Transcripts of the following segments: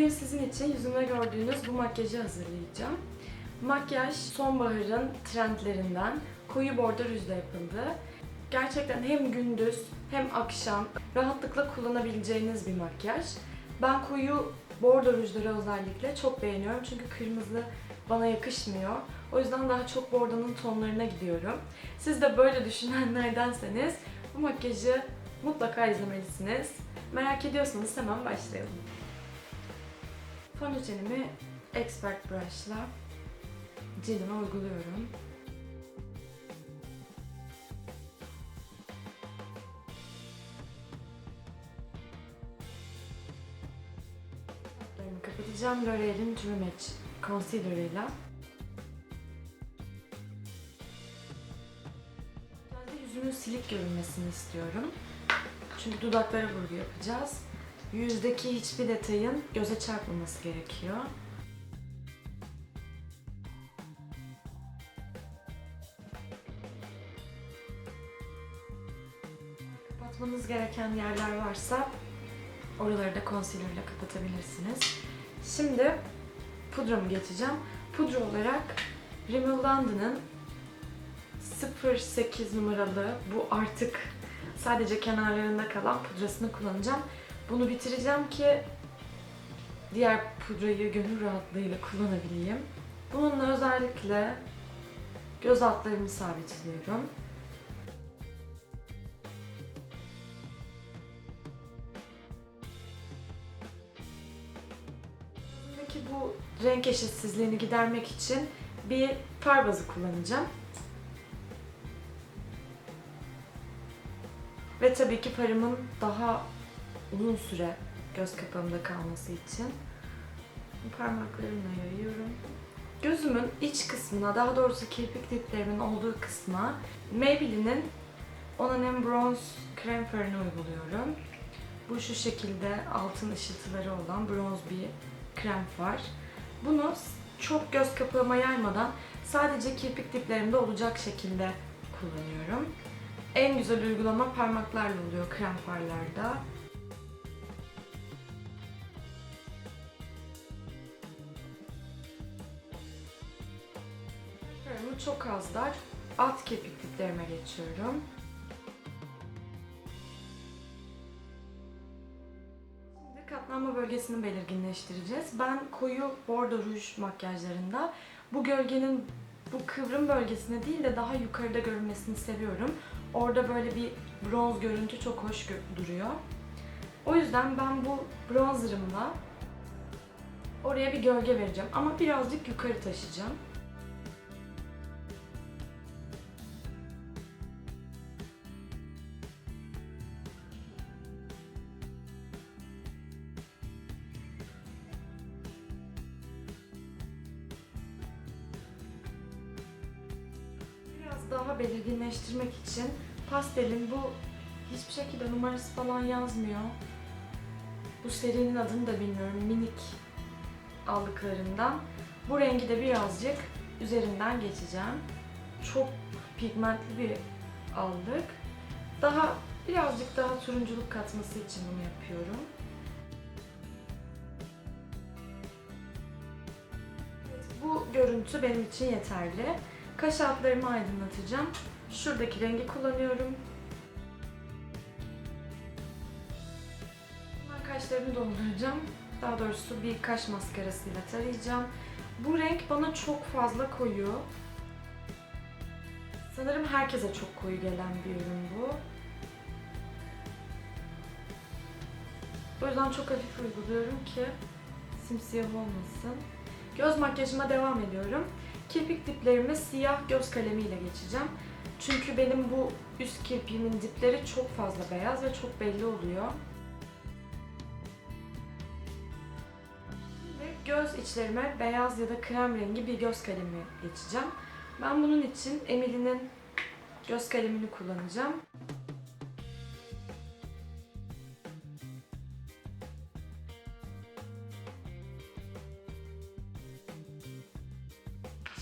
Bugün sizin için yüzümde gördüğünüz bu makyajı hazırlayacağım. Makyaj sonbaharın trendlerinden koyu bordo rujla yapıldı. Gerçekten hem gündüz hem akşam rahatlıkla kullanabileceğiniz bir makyaj. Ben koyu bordo rujları özellikle çok beğeniyorum çünkü kırmızı bana yakışmıyor. O yüzden daha çok bordonun tonlarına gidiyorum. Siz de böyle düşünenlerdenseniz bu makyajı mutlaka izlemelisiniz. Merak ediyorsanız hemen başlayalım. Fondötenimi Expert Brush'la cildime uyguluyorum. Kapatacağım. L'Oreal'in True Match Concealer ile. Yüzümün silik görünmesini istiyorum. Çünkü dudaklara vurgu yapacağız. Yüzdeki hiçbir detayın göze çarpmaması gerekiyor. Kapatmanız gereken yerler varsa oraları da concealer ile kapatabilirsiniz. Şimdi pudramı geçeceğim. Pudra olarak Rimmel London'ın 08 numaralı bu artık sadece kenarlarında kalan pudrasını kullanacağım. Bunu bitireceğim ki diğer pudrayı gönül rahatlığıyla kullanabileyim. Bununla özellikle göz altlarımı sabitliyorum. Yüzümdeki bu renk eşitsizliğini gidermek için bir far bazı kullanacağım. Ve tabii ki farımın daha uzun süre göz kapağımda kalması için parmaklarımla yayıyorum. Gözümün iç kısmına, daha doğrusu kirpik diplerimin olduğu kısma Maybelline'in On Bronze krem farını uyguluyorum. Bu şu şekilde altın ışıltıları olan bronz bir krem far. Bunu çok göz kapağıma yaymadan sadece kirpik diplerimde olacak şekilde kullanıyorum. En güzel uygulama parmaklarla oluyor krem farlarda. Çok az dar alt kirpik diplerime geçiyorum. Şimdi katlanma bölgesini belirginleştireceğiz. Ben koyu bordo ruj makyajlarında bu gölgenin bu kıvrım bölgesine değil de daha yukarıda görünmesini seviyorum. Orada böyle bir bronz görüntü çok hoş duruyor. O yüzden ben bu bronzerımla oraya bir gölge vereceğim ama birazcık yukarı taşıyacağım. Daha belirginleştirmek için pastelin bu hiçbir şekilde numarası falan yazmıyor. Bu serinin adını da bilmiyorum. Minik aldıklarından. Bu rengi de birazcık üzerinden geçeceğim. Çok pigmentli bir aldık. Daha birazcık daha turunculuk katması için bunu yapıyorum. Evet, bu görüntü benim için yeterli. Kaş altlarımı aydınlatacağım. Şuradaki rengi kullanıyorum. Ben kaşlarımı dolduracağım. Daha doğrusu bir kaş maskarasıyla tarayacağım. Bu renk bana çok fazla koyu. Sanırım herkese çok koyu gelen bir ürün bu. O yüzden çok hafif uyguluyorum ki simsiyah olmasın. Göz makyajıma devam ediyorum. Kirpik diplerime siyah göz kalemiyle geçeceğim. Çünkü benim bu üst kirpiğimin dipleri çok fazla beyaz ve çok belli oluyor. Şimdi göz içlerime beyaz ya da krem rengi bir göz kalemi geçeceğim. Ben bunun için Emily'nin göz kalemini kullanacağım.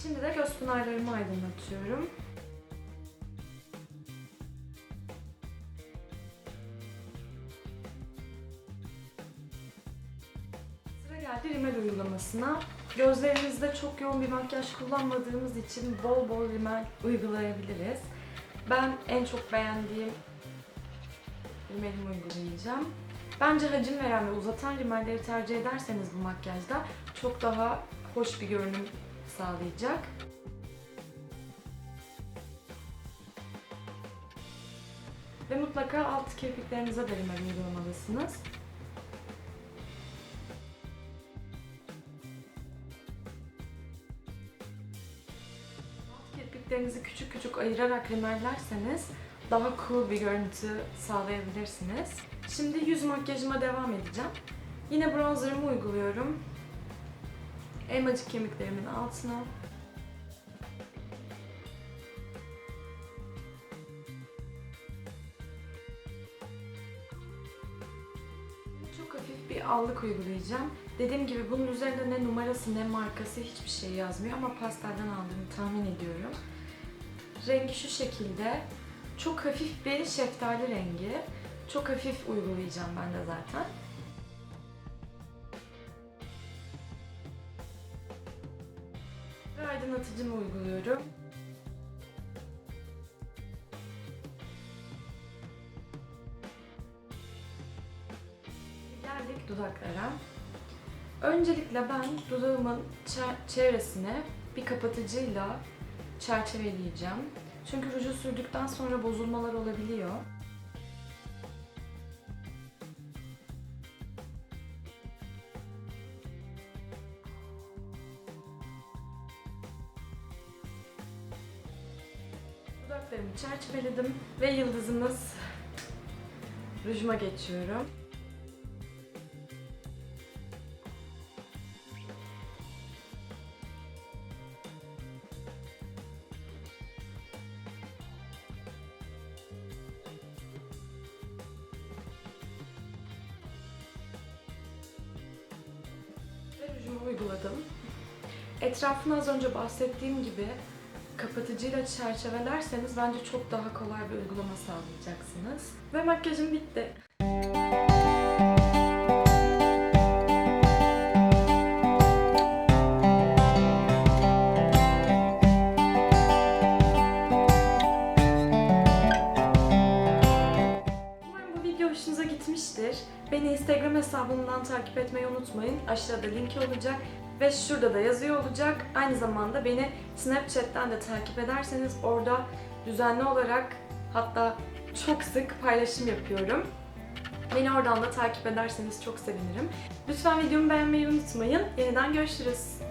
Şimdi de göz pınarlarımı aydınlatıyorum. Sıra geldi rimel uygulamasına. Gözlerimizde çok yoğun bir makyaj kullanmadığımız için bol bol rimel uygulayabiliriz. Ben en çok beğendiğim rimelimi uygulayacağım. Bence hacim veren ve uzatan rimelleri tercih ederseniz bu makyajda çok daha hoş bir görünüm sağlayacak. Ve mutlaka alt kirpiklerinize de rimel uygulamalısınız. Alt kirpiklerinizi küçük küçük ayırarak rimellerseniz daha cool bir görüntü sağlayabilirsiniz. Şimdi yüz makyajıma devam edeceğim. Yine bronzerımı uyguluyorum. Elmacık kemiklerimin altına. Çok hafif bir allık uygulayacağım. Dediğim gibi bunun üzerinde ne numarası ne markası hiçbir şey yazmıyor ama pastelden aldığımı tahmin ediyorum. Rengi şu şekilde. Çok hafif bir şeftali rengi. Çok hafif uygulayacağım ben de zaten. Ve aydınlatıcımı uyguluyorum. Geldik dudaklara. Öncelikle ben dudağımın çe- çevresine bir kapatıcıyla çerçeveleyeceğim. Çünkü ruju sürdükten sonra bozulmalar olabiliyor. Dudaklarımı çerçeveledim ve yıldızımız rujuma geçiyorum. Ve rujumu uyguladım. Etrafını az önce bahsettiğim gibi kapatıcıyla çerçevelerseniz bence çok daha kolay bir uygulama sağlayacaksınız. Ve makyajım bitti. Beni Instagram hesabımdan takip etmeyi unutmayın. Aşağıda linki olacak ve şurada da yazıyor olacak. Aynı zamanda beni Snapchat'ten de takip ederseniz orada düzenli olarak hatta çok sık paylaşım yapıyorum. Beni oradan da takip ederseniz çok sevinirim. Lütfen videomu beğenmeyi unutmayın. Yeniden görüşürüz.